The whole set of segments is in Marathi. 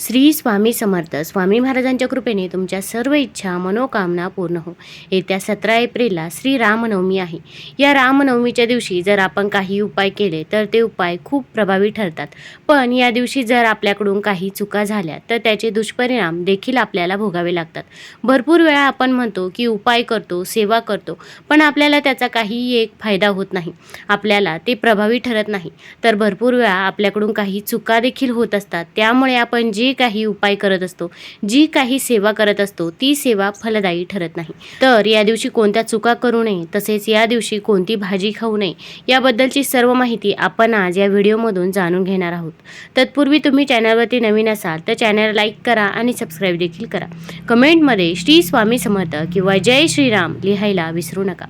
श्री स्वामी समर्थ. स्वामी महाराजांच्या कृपेने तुमच्या सर्व इच्छा मनोकामना पूर्ण हो. येत्या सतरा एप्रिलला श्री रामनवमी आहे. या रामनवमीच्या दिवशी जर आपण काही उपाय केले तर ते उपाय खूप प्रभावी ठरतात. पण या दिवशी जर आपल्याकडून काही चुका झाल्या तर त्याचे दुष्परिणाम देखील आपल्याला भोगावे लागतात. भरपूर वेळा आपण म्हणतो की उपाय करतो सेवा करतो पण आपल्याला त्याचा काहीही एक फायदा होत नाही. आपल्याला ते प्रभावी ठरत नाही. तर भरपूर वेळा आपल्याकडून काही चुका देखील होत असतात. त्यामुळे आपण जे काही उपाय करत असतो जी काही सेवा करत असतो ती सेवा फलदायी ठरत नाही. तर या दिवशी कोणत्या चुका करू नये तसेच या दिवशी कोणती भाजी खाऊ नये याबद्दलची सर्व माहिती आपण आज या व्हिडिओमधून जाणून घेणार आहोत. तत्पूर्वी तुम्ही चॅनलवरती नवीन असाल तर चॅनल लाईक करा आणि सबस्क्राईब देखील करा. कमेंटमध्ये श्री स्वामी समर्थ किंवा जय श्रीराम लिहायला विसरू नका.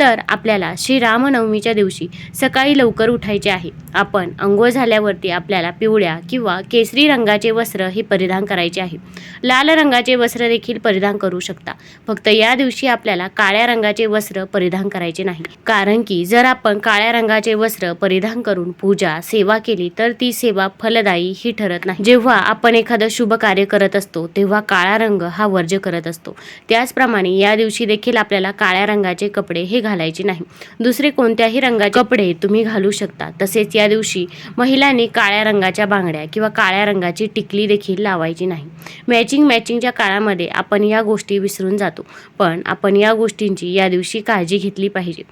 तर आपल्याला श्रीरामनवमीच्या दिवशी सकाळी लवकर उठायचे आहे. आपण अंघोळ झाल्यावरती आपल्याला पिवळ्या किंवा केसरी रंगाचे वस्त्र हे परिधान करायचे आहे. लाल रंगाचे वस्त्र देखील परिधान करू शकता. फक्त या दिवशी आपल्याला काळ्या रंगाचे वस्त्र परिधान करायचे नाही. कारण की जर आपण काळ्या रंगाचे वस्त्र परिधान करून पूजा सेवा केली तर ती सेवा फलदायी ही ठरत नाही. जेव्हा आपण एखादं शुभ कार्य करत असतो तेव्हा काळा रंग हा वर्ज करत असतो. त्याचप्रमाणे या दिवशी देखील आपल्याला काळ्या रंगाचे कपडे हे घालायची नाही. दुसरे कोणत्याही रंगाचे कपडे तुम्ही घालू शकता. तसेच या दिवशी महिलांनी काळ्या रंगाच्या बांगड्या किंवा काळ्या रंगाची टिकली देखील लावायची नाही. मॅचिंग मॅचिंगच्या काळामध्ये आपण या गोष्टी विसरून जातो. पण आपण या गोष्टींची या दिवशी काळजी घेतली पाहिजे.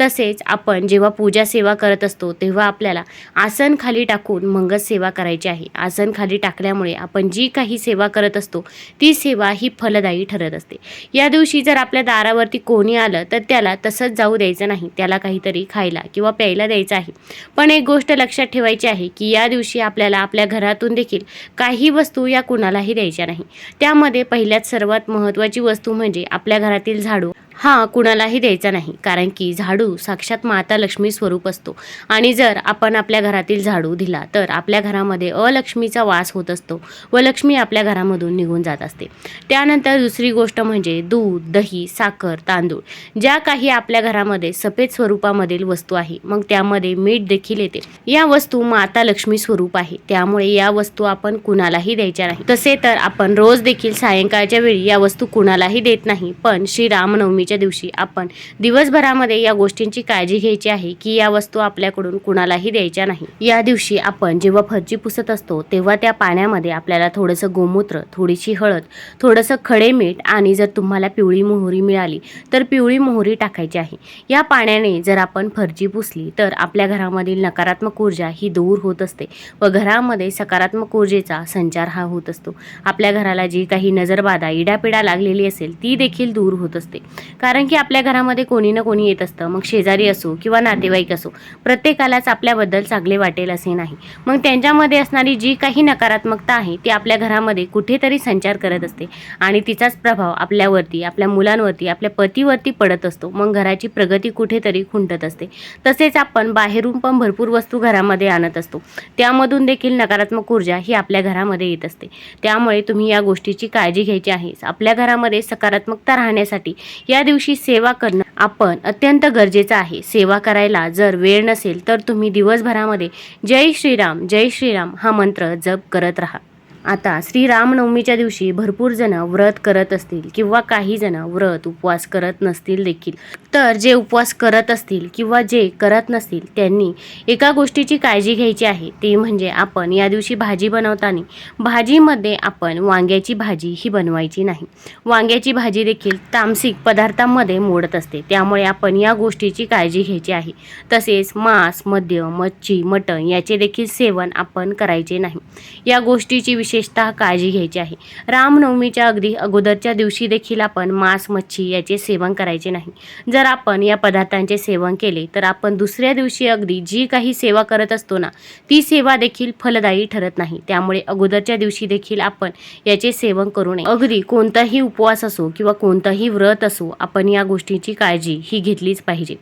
तसेच आपण जेव्हा पूजा सेवा करत असतो तेव्हा आपल्याला आसन खाली टाकून मगच सेवा करायची आहे. आसन खाली टाकल्यामुळे आपण जी काही सेवा करत असतो ती सेवा ही फलदायी ठरत असते. या दिवशी जर आपल्या दारावरती कोणी आलं तर त्याला तसं असंच जाऊ द्यायचं नाही त्याला काहीतरी खायला किंवा प्यायला द्यायचं आहे. पण एक गोष्ट लक्षात ठेवायची आहे की या दिवशी आपल्याला आपल्या घरातून देखील काही वस्तू या कुणालाही द्यायच्या नाही. त्यामध्ये पहिल्यात सर्वात महत्त्वाची वस्तू म्हणजे आपल्या घरातील झाडू. हा कुणालाही द्यायचा नाही. कारण की झाडू साक्षात माता लक्ष्मी स्वरूप असतो. आणि जर आपण आपल्या घरातील झाडू दिला तर आपल्या घरामध्ये अलक्ष्मीचा वास होत असतो व लक्ष्मी आपल्या घरामधून निघून जात असते. त्यानंतर दुसरी गोष्ट म्हणजे दूध दही साखर तांदूळ ज्या काही आपल्या घरामध्ये सफेद स्वरूपामधील वस्तू आहे मग त्यामध्ये मीठ देखील येते. या वस्तू माता लक्ष्मी स्वरूप आहे. त्यामुळे या वस्तू आपण कुणालाही द्यायच्या नाही. तसे तर आपण रोज देखील सायंकाळच्या वेळी या वस्तू कुणालाही देत नाही पण श्री रामनवमी रामनवमीच्या दिवशी आपण दिवसभरामध्ये या गोष्टींची काळजी घ्यायची आहे की या वस्तू आपल्याकडून कुणालाही द्यायच्या नाही. या दिवशी आपण जेव्हा फरची पुसत असतो तेव्हा त्या पाण्यामध्ये आपल्याला थोडंसं गोमूत्र थोडीशी हळद थोडंसं खडे मीठ आणि जर तुम्हाला पिवळी मोहरी मिळाली तर पिवळी मोहरी टाकायची आहे. या पाण्याने जर आपण फरची पुसली तर आपल्या घरामधील नकारात्मक ऊर्जा ही दूर होत असते व घरामध्ये सकारात्मक ऊर्जेचा संचार हा होत असतो. आपल्या घराला जी काही नजरबाधा इडापिडा लागलेली असेल ती देखील दूर होत असते. कारण की आपल्या घरामध्ये कोणी ना कोणी येत असतं. मग शेजारी असो किंवा नातेवाईक असो प्रत्येकालाच आपल्याबद्दल चांगले वाटेल असे नाही. मग त्यांच्यामध्ये असणारी जी काही नकारात्मकता आहे ती आपल्या घरामध्ये कुठेतरी संचार करत असते. आणि तिचाच प्रभाव आपल्यावरती आपल्या मुलांवरती आपल्या पतीवरती पडत असतो. मग घराची प्रगती कुठेतरी खुंटत असते. तसेच आपण बाहेरून पण भरपूर वस्तू घरामध्ये आणत असतो. त्यामधून देखील नकारात्मक ऊर्जा ही आपल्या घरामध्ये येत असते. त्यामुळे तुम्ही या गोष्टीची काळजी घ्यायची आहे. आपल्या घरामध्ये सकारात्मकता राहण्यासाठी या दिवशी सेवा करणं आपण अत्यंत गरजेचं आहे. सेवा करायला जर वेळ नसेल तर तुम्ही दिवसभरामध्ये जय श्रीराम जय श्रीराम हा मंत्र जप करत राहा. आता श्रीरामनवमीच्या दिवशी भरपूर जण व्रत करत असतील किंवा काही जण व्रत उपवास करत नसतील देखील. तर जे उपवास करत असतील किंवा जे करत नसतील त्यांनी एका गोष्टीची काळजी घ्यायची आहे. ते म्हणजे आपण या दिवशी भाजी बनवताना भाजीमध्ये आपण वांग्याची भाजी ही बनवायची नाही. वांग्याची भाजी देखील तामसिक पदार्थांमध्ये मोडत असते. त्यामुळे आपण या गोष्टीची काळजी घ्यायची आहे. तसेच मांस मद्य मच्छी मटण याचे देखील सेवन आपण करायचे नाही. या गोष्टीची विषय विशेषतः काळजी घ्यायची आहे. रामनवमीच्या अगदी अगोदरच्या दिवशी देखील आपण मांस मच्छी याचे सेवन करायचे नाही. जर आपण या पदार्थांचे सेवन केले तर आपण दुसऱ्या दिवशी अगदी जी काही सेवा करत असतो ना ती सेवा देखील फलदायी ठरत नाही. त्यामुळे अगोदरच्या दिवशी देखील आपण याचे सेवन करू नये. अगदी कोणताही उपवास असो किंवा कोणताही व्रत असो आपण या गोष्टीची काळजी ही घेतलीच पाहिजे.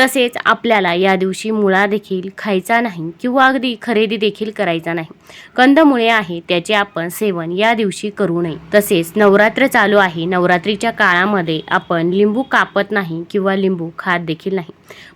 तसेच आपल्याला या दिवशी मुळा देखील खायचा नाही किंवा अगदी खरेदी देखील करायचा नाही. कंदमुळे आहे त्याची फळाचे आपण सेवन या दिवशी करू नये. तसेच नवरात्र चालू आहे. नवरात्रीच्या काळामध्ये आपण लिंबू कापत नाही किंवा लिंबू खात देखील नाही.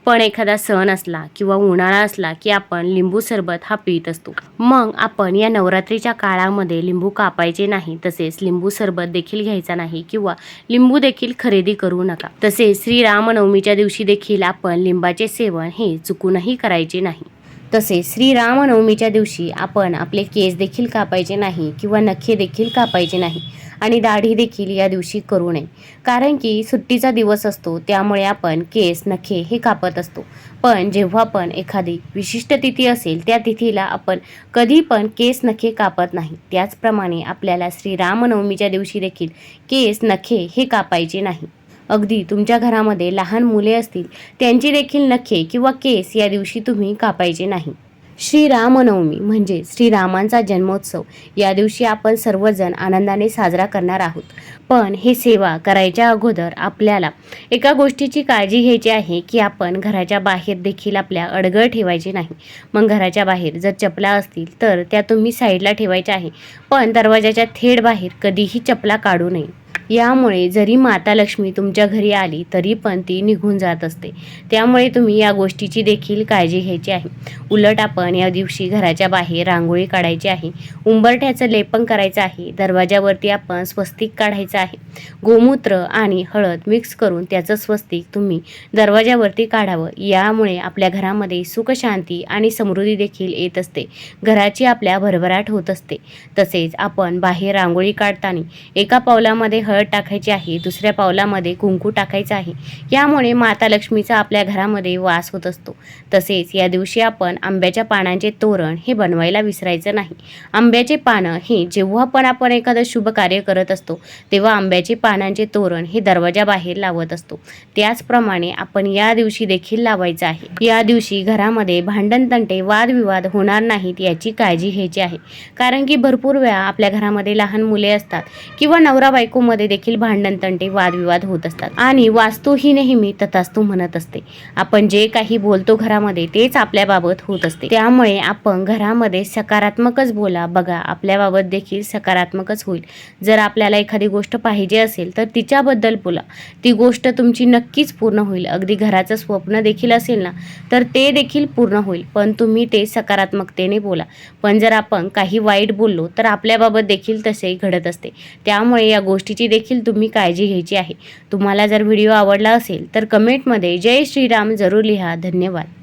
पण एखादा सण असला किंवा उन्हाळा असला की आपण लिंबू सरबत हा पित असतो. मग आपण या नवरात्रीच्या काळामध्ये लिंबू कापायचे नाही. तसेच लिंबू सरबत देखील घ्यायचा नाही किंवा लिंबू देखील खरेदी करू नका. तसेच श्रीरामनवमीच्या दिवशी देखील आपण लिंबाचे सेवन हे चुकूनही करायचे नाही. तसेच श्रीरामनवमीच्या दिवशी आपण आपले केस देखील कापायचे नाही किंवा नखे देखील कापायचे नाही आणि दाढी देखील या दिवशी करू नये. कारण की सुट्टीचा दिवस असतो त्यामुळे आपण केस नखे हे कापत असतो. पण जेव्हा पण एखादी विशिष्ट तिथी असेल त्या तिथीला आपण कधी पण केस नखे कापत नाही. त्याचप्रमाणे आपल्याला श्रीरामनवमीच्या दिवशी देखील केस नखे हे कापायचे नाही. अगदी तुमच्या घरामध्ये लहान मुले असतील त्यांची देखील नखे किंवा केस या दिवशी तुम्ही कापायचे नाही. श्रीरामनवमी म्हणजे श्रीरामांचा जन्मोत्सव. या दिवशी आपण सर्वजण आनंदाने साजरा करणार आहोत. पण हे सेवा करायच्या अगोदर आपल्याला एका गोष्टीची काळजी घ्यायची आहे की आपण घराच्या बाहेर देखील आपल्या अडगळ ठेवायची नाही. मग घराच्या बाहेर जर चपला असतील तर त्या तुम्ही साईडला ठेवायच्या आहे. पण दरवाजाच्या थेट बाहेर कधीही चपला काढू नये. यामुळे जरी माता लक्ष्मी तुमच्या घरी आली तरी पण ती निघून जात असते. त्यामुळे तुम्ही या गोष्टीची देखील काळजी घ्यायची आहे. उलट आपण या दिवशी घराच्या बाहेर रांगोळी काढायची आहे. उंबरठ्याचं लेपन करायचं आहे. दरवाजावरती आपण स्वस्तिक काढायचं आहे. गोमूत्र आणि हळद मिक्स करून त्याचं स्वस्तिक तुम्ही दरवाजावरती काढावं. यामुळे आपल्या घरामध्ये सुखशांती आणि समृद्धी देखील येत असते. घराची आपल्या भरभराट होत असते. तसेच आपण बाहेर रांगोळी काढताना एका पावलामध्ये हळद टाकायची आहे दुसऱ्या पावलामध्ये कुंकू टाकायचं आहे. यामुळे माता लक्ष्मीचा आपल्या घरामध्ये वास होत असतो. तसेच या दिवशी आपण आंब्याच्या पानांचे तोरण हे बनवायला विसरायचं नाही. आंब्याचे पानं हे जेव्हा पण आपण एखादं शुभ कार्य करत असतो तेव्हा आंब्याचे पानांचे तोरण हे दरवाजाबाहेर लावत असतो. त्याचप्रमाणे आपण या दिवशी देखील लावायचं आहे. या दिवशी घरामध्ये भांडण तंटे वादविवाद होणार नाहीत याची काळजी घ्यायची आहे. कारण की भरपूर वेळा आपल्या घरामध्ये लहान मुले असतात किंवा नवरा बायकोमध्ये देखील भांडण तंटे वादविवाद होत असतात. आणि वास्तू ही नेहमी तथास्तू म्हणत असते. आपण जे काही बोलतो घरामध्ये तेच आपल्याबाबत होत असते. त्यामुळे आपण घरामध्ये सकारात्मकच बोला. बघा आपल्याबाबत देखील सकारात्मकच होईल. जर आपल्याला एखादी गोष्ट पाहिजे असेल तर तिच्याबद्दल बोला. ती गोष्ट तुमची नक्कीच पूर्ण होईल. अगदी घराचं स्वप्न देखील असेल ना तर ते देखील पूर्ण होईल. पण तुम्ही ते सकारात्मकतेने बोला. पण जर आपण काही वाईट बोललो तर आपल्याबाबत देखील तसे घडत असते. त्यामुळे या गोष्टीची देखील तुम्ही काळजी घ्यायची आहे. तुम्हाला जर व्हिडिओ आवडला असेल तर कमेंटमध्ये जय श्रीराम जरूर लिहा. धन्यवाद.